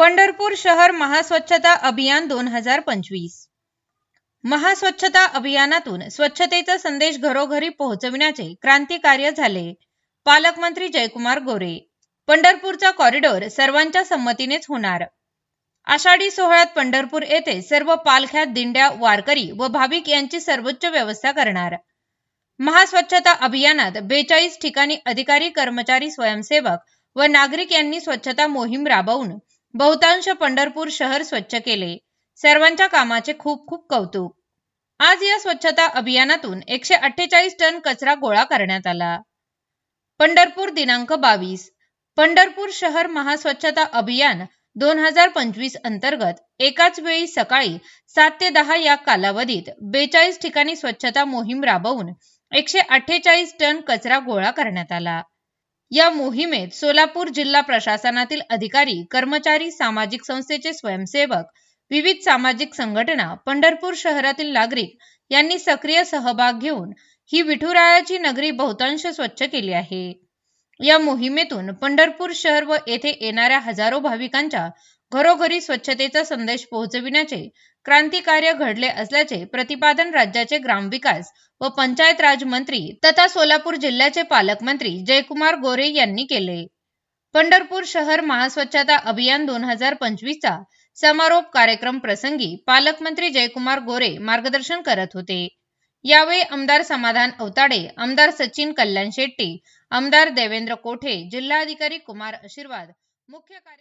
पंढरपूर शहर महास्वच्छता अभियान दोन हजार पंचवीस. महास्वच्छता अभियानातून स्वच्छतेचा संदेश घरोघरी पोहोचविण्याचे क्रांतिकार्य झाले. पालकमंत्री जयकुमार गोरे. पंढरपूरचा कॉरिडॉर सर्वांच्या संमतीनेच होणार. आषाढी सोहळ्यात पंढरपूर येथे सर्व पालख्यात दिंड्या वारकरी व भाविक यांची सर्वोच्च व्यवस्था करणार. महास्वच्छता अभियानात बेचाळीस ठिकाणी अधिकारी कर्मचारी स्वयंसेवक व नागरिक यांनी स्वच्छता मोहीम राबवून बहुतांश पंढरपूर शहर स्वच्छ केले. सर्वांच्या कामाचे खूप खूप कौतुक. आज या स्वच्छता अभियानातून एकशे अठ्ठेचाळीस टन कचरा गोळा करण्यात आला. पंढरपूर दिनांक बावीस. पंढरपूर शहर महास्वच्छता अभियान दोन हजार पंचवीस अंतर्गत एकाच वेळी सकाळी सात ते दहा या कालावधीत बेचाळीस ठिकाणी स्वच्छता मोहीम राबवून एकशे अठ्ठेचाळीस टन कचरा गोळा करण्यात आला. या मोहिमेत सोलापूर जिल्हा प्रशासनातील अधिकारी कर्मचारी सामाजिक संस्थेचे स्वयंसेवक विविध सामाजिक संघटना पंढरपूर शहरातील नागरिक यांनी सक्रिय सहभाग घेऊन ही विठुरायाची नगरी बहुतांश स्वच्छ केली आहे. या मोहिमेतून पंढरपूर शहर व येथे येणाऱ्या हजारो भाविकांच्या घरोघरी स्वच्छतेचा संदेश पोहोचविण्याचे क्रांतिकार्य घडले असल्याचे प्रतिपादन राज्याचे ग्रामविकास व पंचायत राज मंत्री तथा सोलापूर जिल्ह्याचे पालकमंत्री जयकुमार गोरे यांनी केले. पंढरपूर शहर महास्वच्छता अभियान दोन हजार पंचवीसचा समारोप कार्यक्रम प्रसंगी पालकमंत्री जयकुमार गोरे मार्गदर्शन करत होते. यावेळी आमदार समाधान अवताडे आमदार सचिन कल्याण शेट्टी आमदार देवेंद्र कोठे जिल्हाधिकारी कुमार आशीर्वाद मुख्य कार्य